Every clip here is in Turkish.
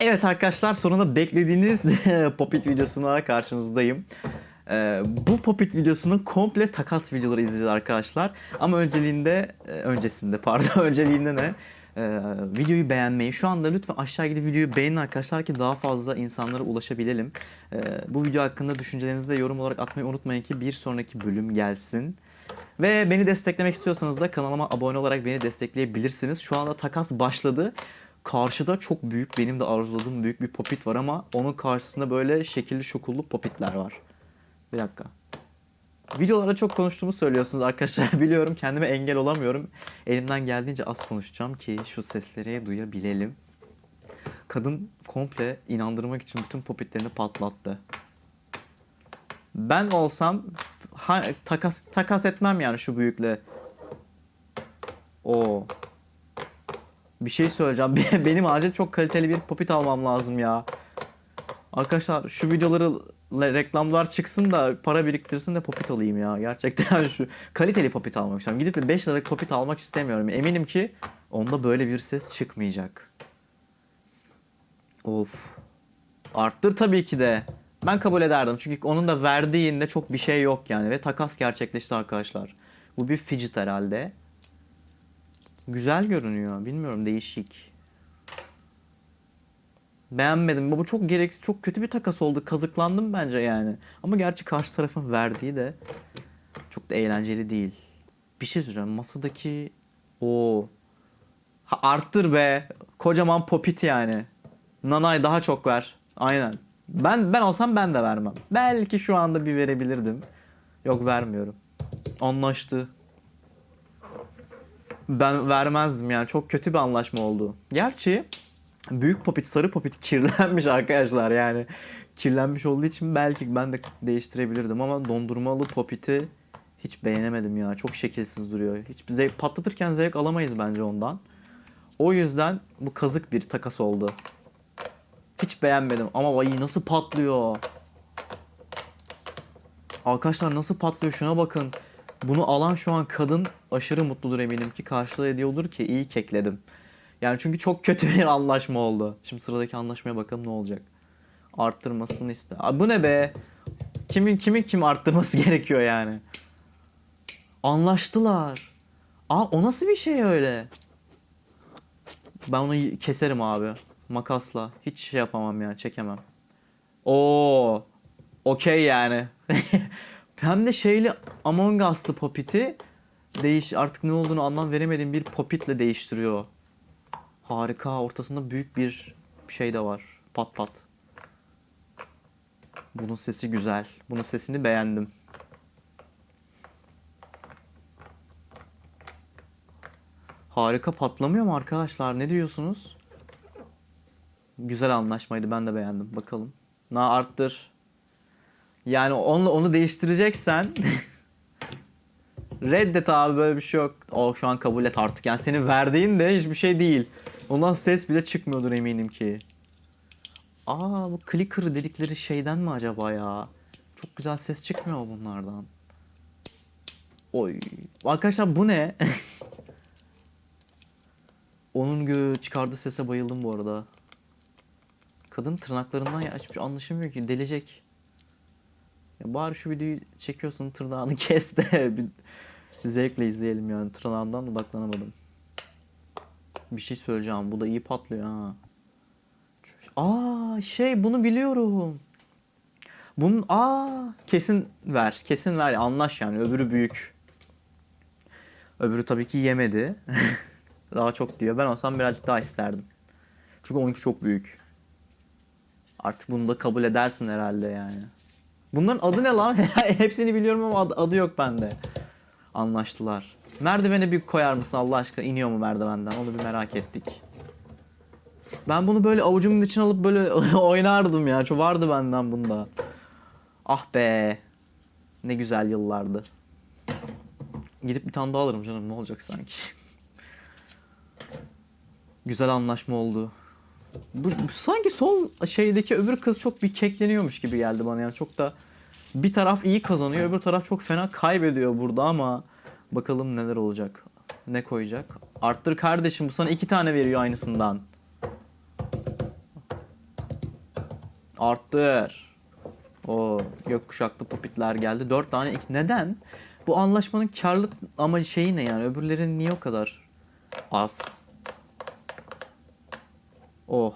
Evet arkadaşlar sonunda beklediğiniz Popit videosuna karşınızdayım. Ee, bu Popit videosunun komple takas videoları izleyeceğiz arkadaşlar. Ama önceliğinde, e, öncesinde pardon önceliğinde ne? Ee, videoyu beğenmeyi, şu anda lütfen aşağı gidip videoyu beğenin arkadaşlar ki daha fazla insanlara ulaşabilelim. Ee, bu video hakkında düşüncelerinizi de yorum olarak atmayı unutmayın ki bir sonraki bölüm gelsin. Ve beni desteklemek istiyorsanız da kanalıma abone olarak beni destekleyebilirsiniz. Şu anda takas başladı. Karşıda çok büyük, benim de arzuladığım büyük bir popit var ama onun karşısında böyle şekilli şokullu popitler var. Bir dakika. Videolarda çok konuştuğumu söylüyorsunuz arkadaşlar. Biliyorum kendime engel olamıyorum. Elimden geldiğince az konuşacağım ki şu sesleri duyabilelim. Kadın komple inandırmak için bütün popitlerini patlattı. Ben olsam ha, takas takas etmem yani şu büyükle. O. Bir şey söyleyeceğim. Benim acil çok kaliteli bir popit almam lazım ya. Arkadaşlar şu videoları reklamlar çıksın da para biriktirsin de popit alayım ya. Gerçekten şu kaliteli popit almak istiyorum. Gidip de 5 liralık popit almak istemiyorum. Eminim ki onda böyle bir ses çıkmayacak. Of. Arttır tabii ki de. Ben kabul ederdim. Çünkü onun da verdiğinde çok bir şey yok yani. Ve takas gerçekleşti arkadaşlar. Bu bir fidget herhalde. Güzel görünüyor. Bilmiyorum değişik. Beğenmedim. Bu çok gereksiz, çok kötü bir takas oldu. Kazıklandım bence yani. Ama gerçi karşı tarafın verdiği de çok da eğlenceli değil. Bir şey söyleyeceğim. Masadaki o arttır be. Kocaman popit yani. Nanay daha çok ver. Aynen. Ben ben olsam ben de vermem. Belki şu anda bir verebilirdim. Yok vermiyorum. Anlaştı. Ben vermezdim yani. Çok kötü bir anlaşma oldu. Gerçi büyük popit, sarı popit kirlenmiş arkadaşlar yani. Kirlenmiş olduğu için belki ben de değiştirebilirdim ama dondurmalı popiti hiç beğenemedim ya. Çok şekilsiz duruyor. Hiç zevk, patlatırken zevk alamayız bence ondan. O yüzden bu kazık bir takas oldu. Hiç beğenmedim ama vay nasıl patlıyor. Arkadaşlar nasıl patlıyor şuna bakın. Bunu alan şu an kadın aşırı mutludur eminim ki karşılığı ediyordur ki iyi kekledim. Yani çünkü çok kötü bir anlaşma oldu. Şimdi sıradaki anlaşmaya bakalım ne olacak. Arttırmasını iste. Aa, bu ne be? Kimin kimin kim arttırması gerekiyor yani? Anlaştılar. Aa o nasıl bir şey öyle? Ben onu keserim abi. Makasla. Hiç şey yapamam ya. Çekemem. Oo. Okey yani. Hem de şeyli Among Us'lı popiti değiş artık ne olduğunu anlam veremediğim bir popitle değiştiriyor. Harika. Ortasında büyük bir şey de var. Pat pat. Bunun sesi güzel. Bunun sesini beğendim. Harika patlamıyor mu arkadaşlar? Ne diyorsunuz? Güzel anlaşmaydı. Ben de beğendim. Bakalım. Na arttır. Yani onu, onu değiştireceksen reddet abi böyle bir şey yok. O şu an kabul et artık. Yani senin verdiğin de hiçbir şey değil. Ondan ses bile çıkmıyordur eminim ki. Aa bu clicker dedikleri şeyden mi acaba ya? Çok güzel ses çıkmıyor bunlardan. Oy. Arkadaşlar bu ne? Onun çıkardığı sese bayıldım bu arada. Kadın tırnaklarından ya hiçbir şey anlaşılmıyor ki delecek. Ya bari şu videoyu çekiyorsun tırnağını kes de bir zevkle izleyelim yani tırnağından odaklanamadım. Bir şey söyleyeceğim bu da iyi patlıyor ha. Aa şey bunu biliyorum. Bunun aa kesin ver kesin ver anlaş yani öbürü büyük. Öbürü tabii ki yemedi. daha çok diyor. Ben olsam birazcık daha isterdim. Çünkü onunki çok büyük. Artık bunu da kabul edersin herhalde yani. Bunların adı ne lan? Hepsini biliyorum ama adı, adı yok bende. Anlaştılar. Merdivene bir koyar mısın Allah aşkına? İniyor mu merdivenden? Onu bir merak ettik. Ben bunu böyle avucumun içine alıp böyle oynardım ya. Çok vardı benden bunda. Ah be. Ne güzel yıllardı. Gidip bir tane daha alırım canım. Ne olacak sanki? Güzel anlaşma oldu. Bu, bu sanki sol şeydeki öbür kız çok bir kekleniyormuş gibi geldi bana yani çok da bir taraf iyi kazanıyor öbür taraf çok fena kaybediyor burada ama bakalım neler olacak. Ne koyacak? Arttır kardeşim bu sana iki tane veriyor aynısından. Arttır. O gökkuşaklı popitler geldi. Dört tane. ilk- Neden? Bu anlaşmanın karlı ama şeyi ne yani? Öbürlerin niye o kadar az? Oh.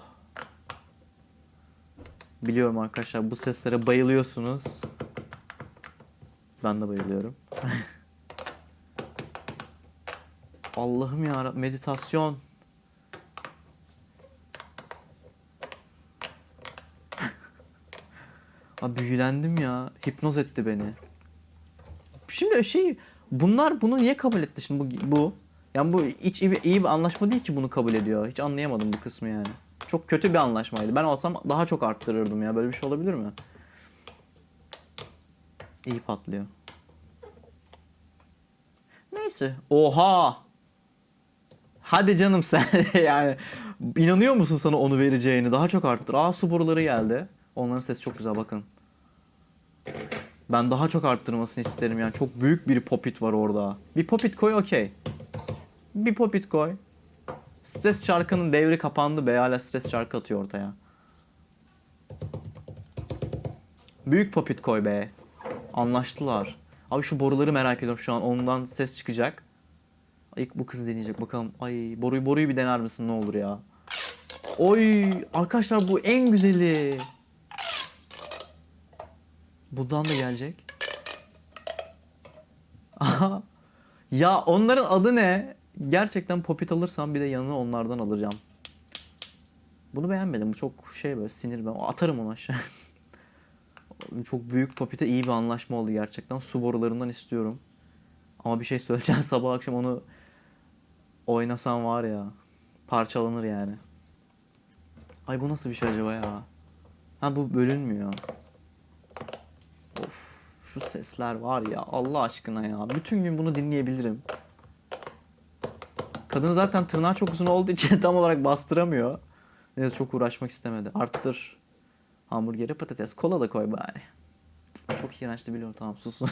Biliyorum arkadaşlar bu seslere bayılıyorsunuz. Ben de bayılıyorum. Allah'ım ya meditasyon. Abi büyülendim ya. Hipnoz etti beni. Şimdi şey bunlar bunu niye kabul etti şimdi bu bu? Yani bu hiç iyi iyi bir anlaşma değil ki bunu kabul ediyor. Hiç anlayamadım bu kısmı yani. Çok kötü bir anlaşmaydı. Ben olsam daha çok arttırırdım ya. Böyle bir şey olabilir mi? İyi patlıyor. Neyse. Oha! Hadi canım sen yani inanıyor musun sana onu vereceğini? Daha çok arttır. Aa su boruları geldi. Onların sesi çok güzel bakın. Ben daha çok arttırmasını isterim yani. Çok büyük bir popit var orada. Bir popit koy okey. Bir popit koy. Stres çarkının devri kapandı be. Hala stres çarkı atıyor ortaya. Büyük popit koy be. Anlaştılar. Abi şu boruları merak ediyorum şu an. Ondan ses çıkacak. İlk bu kız deneyecek bakalım. Ay boruyu boruyu bir dener misin ne olur ya. Oy arkadaşlar bu en güzeli. Buradan da gelecek. Aha. Ya onların adı ne? Gerçekten popit alırsam bir de yanına onlardan alacağım. Bunu beğenmedim. Bu çok şey böyle sinir ben. Atarım onu aşağı. çok büyük popite iyi bir anlaşma oldu gerçekten. Su borularından istiyorum. Ama bir şey söyleyeceğim sabah akşam onu oynasam var ya parçalanır yani. Ay bu nasıl bir şey acaba ya? Ha bu bölünmüyor. Of şu sesler var ya Allah aşkına ya. Bütün gün bunu dinleyebilirim. Kadın zaten tırnağı çok uzun olduğu için tam olarak bastıramıyor. Neyse çok uğraşmak istemedi. Arttır. Hamburgeri patates. Kola da koy bari. Çok iğrençti biliyorum tamam susun.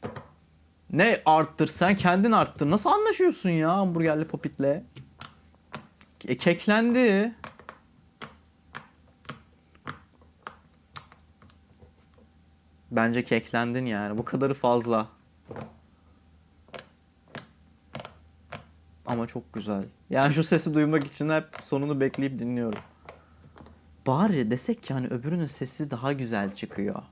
ne arttır? Sen kendin arttır. Nasıl anlaşıyorsun ya hamburgerli popitle? E, keklendi. Bence keklendin yani. Bu kadarı fazla. Ama çok güzel. Yani şu sesi duymak için hep sonunu bekleyip dinliyorum. Bari desek ki hani öbürünün sesi daha güzel çıkıyor.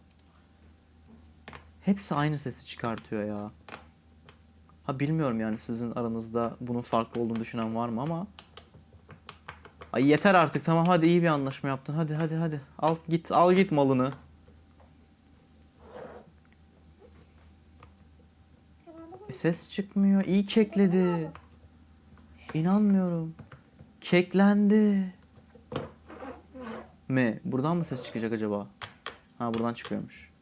Hepsi aynı sesi çıkartıyor ya. Ha bilmiyorum yani sizin aranızda bunun farklı olduğunu düşünen var mı ama Ay yeter artık tamam hadi iyi bir anlaşma yaptın. Hadi hadi hadi. Al git al git malını. E, ses çıkmıyor. İyi kekledi. İnanmıyorum. Keklendi. Mi? Buradan mı ses çıkacak acaba? Ha buradan çıkıyormuş.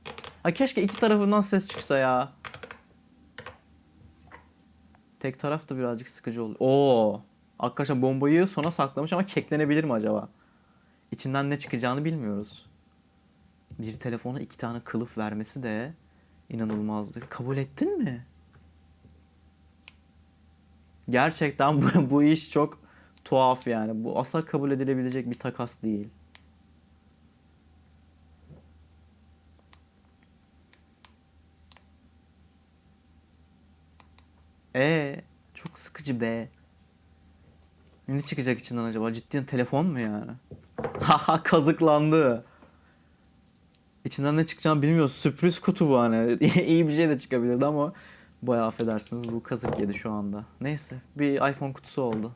Ha keşke iki tarafından ses çıksa ya. Tek taraf da birazcık sıkıcı oluyor. Oo. Arkadaşlar bombayı sona saklamış ama keklenebilir mi acaba? İçinden ne çıkacağını bilmiyoruz. Bir telefona iki tane kılıf vermesi de inanılmazdı. Kabul ettin mi? Gerçekten bu, bu iş çok tuhaf yani. Bu asla kabul edilebilecek bir takas değil. E çok sıkıcı be. Ne çıkacak içinden acaba? Cidden telefon mu yani? Haha kazıklandı. İçinden ne çıkacağını bilmiyoruz. Sürpriz kutu bu hani. İyi bir şey de çıkabilirdi ama bayağı affedersiniz bu kazık yedi şu anda. Neyse bir iPhone kutusu oldu.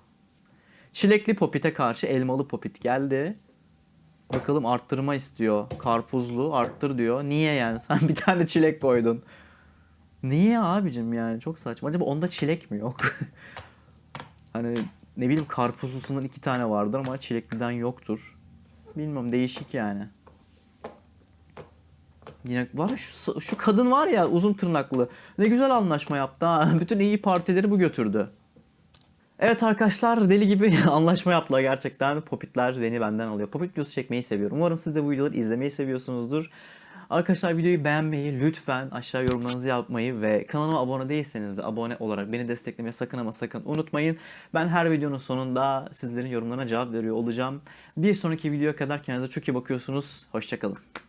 Çilekli popite karşı elmalı popit geldi. Bakalım arttırma istiyor. Karpuzlu arttır diyor. Niye yani? Sen bir tane çilek koydun. Niye abicim yani? Çok saçma. Acaba onda çilek mi yok? hani ne bileyim karpuzlusundan iki tane vardır ama çilekliden yoktur. Bilmiyorum değişik yani. Yine var şu, şu kadın var ya uzun tırnaklı. Ne güzel anlaşma yaptı ha. Bütün iyi partileri bu götürdü. Evet arkadaşlar deli gibi anlaşma yaptılar gerçekten. Popitler beni benden alıyor. Popit videosu çekmeyi seviyorum. Umarım siz de bu videoları izlemeyi seviyorsunuzdur. Arkadaşlar videoyu beğenmeyi, lütfen aşağı yorumlarınızı yapmayı ve kanalıma abone değilseniz de abone olarak beni desteklemeyi sakın ama sakın unutmayın. Ben her videonun sonunda sizlerin yorumlarına cevap veriyor olacağım. Bir sonraki videoya kadar kendinize çok iyi bakıyorsunuz. Hoşçakalın.